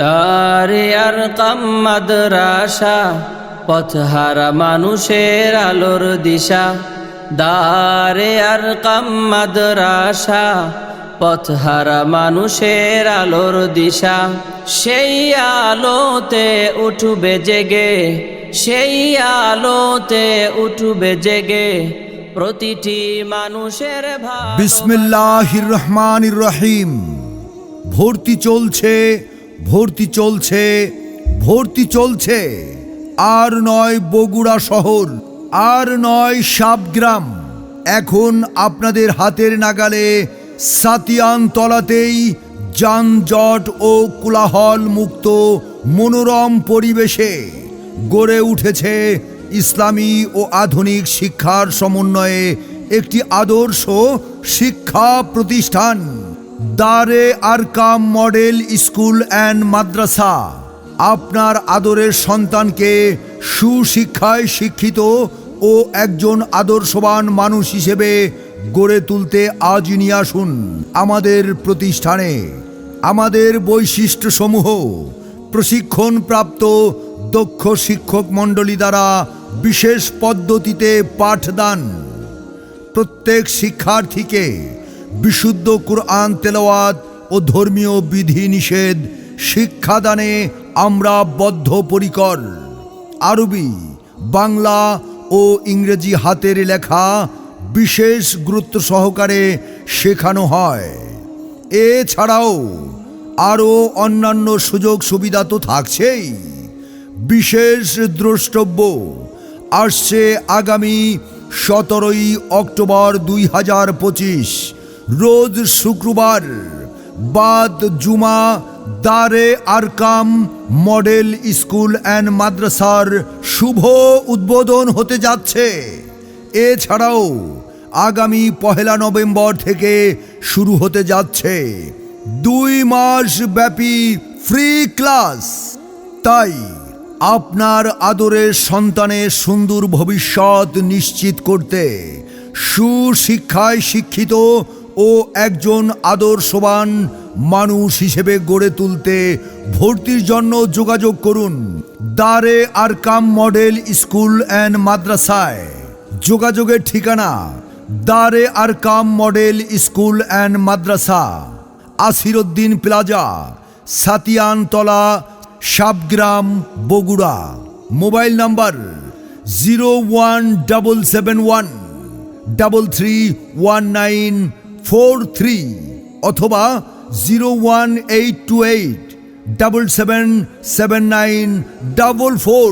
দারে আর কাম মাদ্রাসা পথহারা মানুষের আলোর দিশা। দারে আর কাম মাদ্রাসা পথহারা মানুষের আলোর দিশা। সেই আলোতে উঠবে জেগে, সেই আলোতে উঠবে জেগে প্রতিটি মানুষের বিসমিল্লাহির রহমানির রহিম। ভর্তি চলছে ভর্তি চলছে ভর্তি চলছে। আর নয় বগুড়া শহর, আর নয় সাবগ্রাম এখন আপনাদের হাতের নাগালে সাতিয়ান তলাতেই যানজট ও কোলাহল মুক্ত মনোরম পরিবেশে গড়ে উঠেছে ইসলামী ও আধুনিক শিক্ষার সমন্বয়ে একটি আদর্শ শিক্ষা প্রতিষ্ঠান। Dare Arqam model school and মাদ্রাসা। আপনার আদরের সন্তানকে সুশিক্ষায় শিক্ষিত ও একজন আদর্শবান মানুষ হিসেবে গড়ে তুলতে আজ নিয়ে আসুন আমাদের প্রতিষ্ঠানে। আমাদের বৈশিষ্ট্য বৈশিষ্ট্যসমূহ, প্রশিক্ষণপ্রাপ্ত দক্ষ শিক্ষক মণ্ডলী দ্বারা বিশেষ পদ্ধতিতে পাঠদান। প্রত্যেক শিক্ষার্থীকে বিশুদ্ধ কুরআন তেলাওয়াত ও ধর্মীয় বিধি নিষেধ শিক্ষাদানে আমরা বদ্ধপরিকর। আরবি, বাংলা ও ইংরেজি হাতের লেখা বিশেষ গুরুত্ব সহকারে শেখানো হয়। এছাড়াও আরও অন্যান্য সুযোগ সুবিধা তো থাকছেই। বিশেষ দ্রষ্টব্য, আসছে আগামী সতেরোই অক্টোবর দুই হাজার পঁচিশ রোজ শুক্রবার বাদ জুমা, দারে আরকাম, মডেল স্কুল অ্যান্ড মাদ্রাসার শুভ উদ্বোধন হতে যাচ্ছে। এছাড়াও আগামী পহেলা নভেম্বর থেকে শুরু হতে যাচ্ছে দুই মাস ব্যাপী ফ্রি ক্লাস। তাই আপনার আদরের সন্তানের সুন্দর ভবিষ্যৎ নিশ্চিত করতে সুশিক্ষায় শিক্ষিত ও একজন আদর্শবান মানুষ হিসেবে গড়ে তুলতে ভর্তির জন্য যোগাযোগ করুন। দারে আরকাম মডেল স্কুল অ্যান্ড মাদ্রাসায়। যোগাযোগের ঠিকানা Dare Arqam model school and Madrasa. Asiruddin plaza, Satiantala Sabgram Bogura. Mobile number zero one double seven one double three one nine four three অথবা zero one eight two eight double seven seven nine double four